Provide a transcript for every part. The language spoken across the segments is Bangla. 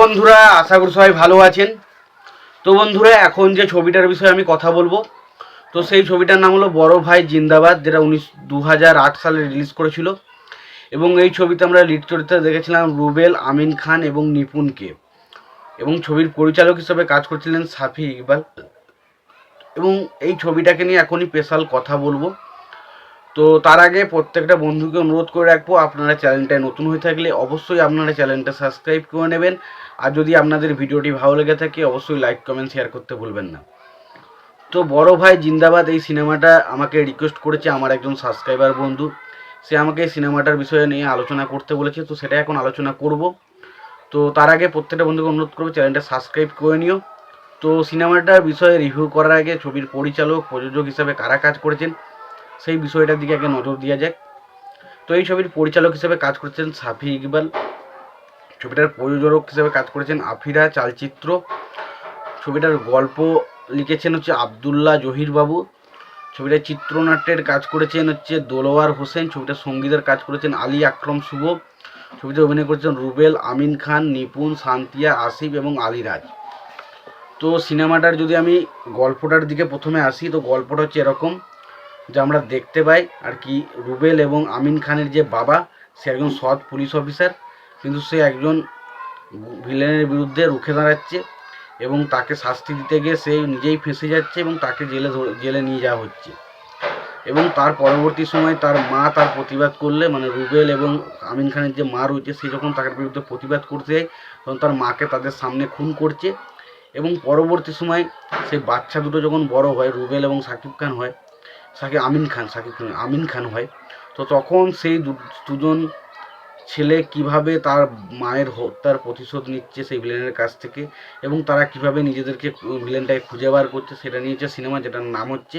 বন্ধুরা, আশা করি সবাই ভালো আছেন। তো বন্ধুরা, এখন যে ছবিটার বিষয়ে আমি কথা বলব, তো সেই ছবিটার নাম হলো বড় ভাই জিন্দাবাদ, যেটা উনিশ দু সালে রিলিজ করেছিল। এবং এই ছবিতে আমরা লিড চরিত্রে দেখেছিলাম রুবেল, আমিন খান এবং নিপুণকে। এবং ছবির পরিচালক হিসেবে কাজ করছিলেন সাফি ইকবাল। এবং এই ছবিটাকে নিয়ে এখনই স্পেশাল কথা বলব। তো তার আগে প্রত্যেকটা বন্ধুকে অনুরোধ করে রাখব, আপনারা চ্যানেলটায় নতুন হয়ে থাকলে অবশ্যই আপনারা চ্যানেলটা সাবস্ক্রাইব করে নেবেন। আর যদি আপনাদের ভিডিওটি ভালো লেগে থাকে, অবশ্যই লাইক কমেন্ট শেয়ার করতে ভুলবেন না। তো বড় ভাই জিন্দাবাদ, এই সিনেমাটা আমাকে রিকোয়েস্ট করেছে আমার একজন সাবস্ক্রাইবার বন্ধু। সে আমাকে এই সিনেমাটার বিষয়ে নিয়ে আলোচনা করতে বলেছে, তো সেটা এখন আলোচনা করব। তো তার আগে প্রত্যেকটা বন্ধুকে অনুরোধ করব, চ্যানেলটা সাবস্ক্রাইব করে নিও। তো সিনেমাটার বিষয়ে রিভিউ করার আগে ছবির পরিচালক, প্রযোজক হিসাবে কারা কাজ করেছেন? সেই বিষয়টার দিকে আগে নজর দেওয়া যাক। তো এই ছবির পরিচালক হিসেবে কাজ করেছেন সাফি ইকবাল। ছবিটার প্রযোজক হিসেবে কাজ করেছেন আফিরা চালচিত্র। ছবিটার গল্প লিখেছেন হচ্ছে আবদুল্লাহ জহির বাবু। ছবিটার চিত্রনাট্যের কাজ করেছেন হচ্ছে দোলোয়ার হোসেন। ছবিটার সঙ্গীতের কাজ করেছেন আলী আকরম শুভ। ছবিতে অভিনয় করেছেন রুবেল, আমিন খান, নিপুণ শান্তিয়া আসিফ এবং আলিরাজ। তো সিনেমাটার যদি আমি গল্পটার দিকে প্রথমে আসি, তো গল্পটা হচ্ছে এরকম। যে আমরা দেখতে পাই আর কি রুবেল এবং আমিন খানের যে বাবা, সে একজন সৎ পুলিশ অফিসার, কিন্তু সে একজন ভিলেনের বিরুদ্ধে রুখে দাঁড়াচ্ছে এবং তাকে শাস্তি দিতে গিয়ে সে নিজেই ফেঁসে যাচ্ছে এবং তাকে জেলে জেলে নিয়ে যাওয়া হচ্ছে। এবং তার পরবর্তী সময় তার মা তার প্রতিবাদ করলে মানে রুবেল এবং আমিন খানের যে মা রয়েছে, সে যখন তার বিরুদ্ধে প্রতিবাদ করতে যায়, তখন তার মাকে তাদের সামনে খুন করছে। এবং পরবর্তী সময় সেই বাচ্চা দুটো যখন বড় হয়, রুবেল এবং সাকিব খান হয় সাকিব, আমিন খান, সাকিব খান, আমিন খান হয় তো তখন সেই দুজন ছেলে কীভাবে তার মায়ের হত্যার প্রতিশোধ নিচ্ছে সেই ভিলেনের কাছ থেকে এবং তারা কীভাবে নিজেদেরকে ভিলেনটাকে খুঁজে বার করছে সেটা নিয়েছে সিনেমা যেটার নাম হচ্ছে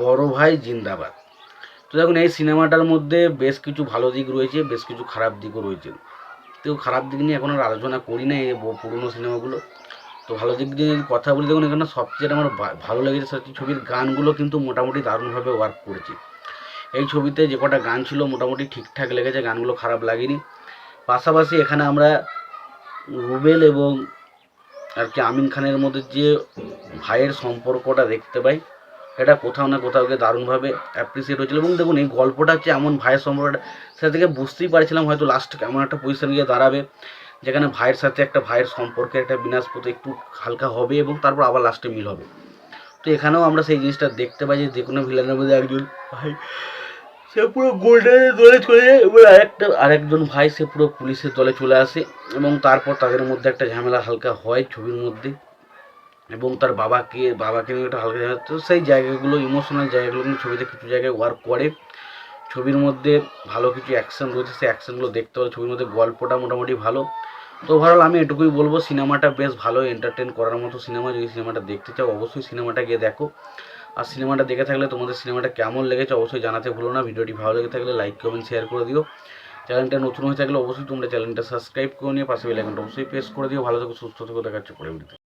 বড় ভাই জিন্দাবাদ। তো দেখুন, এই সিনেমাটার মধ্যে বেশ কিছু ভালো দিক রয়েছে, বেশ কিছু খারাপ দিকও রয়েছে। তো খারাপ দিক নিয়ে এখন আর আলোচনা করি না এই পুরনো সিনেমাগুলো তো ভালো দিক দিয়ে কথা বলি, দেখুন এখানে সবচেয়ে আমার ভালো লেগেছে সেটা ছবির গানগুলো কিন্তু মোটামুটি দারুণভাবে ওয়ার্ক করেছে। এই ছবিতে যে কটা গান ছিল মোটামুটি ঠিকঠাক লেগেছে, গানগুলো খারাপ লাগেনি। পাশাপাশি এখানে আমরা রুবেল এবং আর কি আমিন খানের মধ্যে যে ভাইয়ের সম্পর্কটা দেখতে পাই এটা কোথাও না কোথাও গিয়ে দারুণভাবে অ্যাপ্রিসিয়েট হয়েছিল। এবং দেখুন এই গল্পটা হচ্ছে এমন ভাইয়ের সম্পর্কটা, সেটা থেকে বুঝতেই পারছিলাম হয়তো লাস্ট এমন একটা পজিশন গিয়ে দাঁড়াবে। যেখানে ভাইয়ের সাথে একটা ভাইয়ের সম্পর্কের একটা বিনাশপথ একটু হালকা হবে এবং তারপর আবার লাস্টে মিল হবে। তো এখানেও আমরা সেই জিনিসটা দেখতে পাই যে যে কোনো ভিলেনের মধ্যে একজন ভাই, সে পুরো গোল্ডেনের দলে চলে যায় এবং আরেকটা, আরেকজন ভাই সে পুরো পুলিশের দলে চলে আসে এবং তারপর তাদের মধ্যে একটা ঝামেলা হালকা হয় ছবির মধ্যে এবং তার বাবাকে বাবাকে নিয়ে একটা হালকা ঝামেলা তো সেই জায়গাগুলো ইমোশনাল জায়গাগুলো ছবিতে কিছু জায়গায় ওয়ার্ক করে। ছবির মধ্যে ভালো কিছু অ্যাকশন রয়েছে, সেই অ্যাকশনগুলো দেখতে পারো। ছবির মধ্যে গল্পটা মোটামুটি ভালো। তো ওভারঅল আমি এটুকুই বলব সিনেমাটা বেশ ভালো এন্টারটেন করার মতো সিনেমা যদি সিনেমাটা দেখতে চাও, অবশ্যই সিনেমাটা গিয়ে দেখো। আর সিনেমাটা দেখে থাকলে তোমাদের সিনেমাটা কেমন লেগেছে, অবশ্যই জানাতে ভুলো না। ভিডিওটি ভালো লেগে থাকলে লাইক কমেন্ট শেয়ার করে দিও। চ্যানেলটা নতুন হয়ে থাকলে অবশ্যই তোমরা চ্যানেলটা সাবস্ক্রাইব করে নিয়ে পাশে বেল আইকনটা অবশ্যই প্রেস করে দিও। ভালো থেকো, সুস্থ থেকো দেখাচ্ছে পরে ভিডিওতে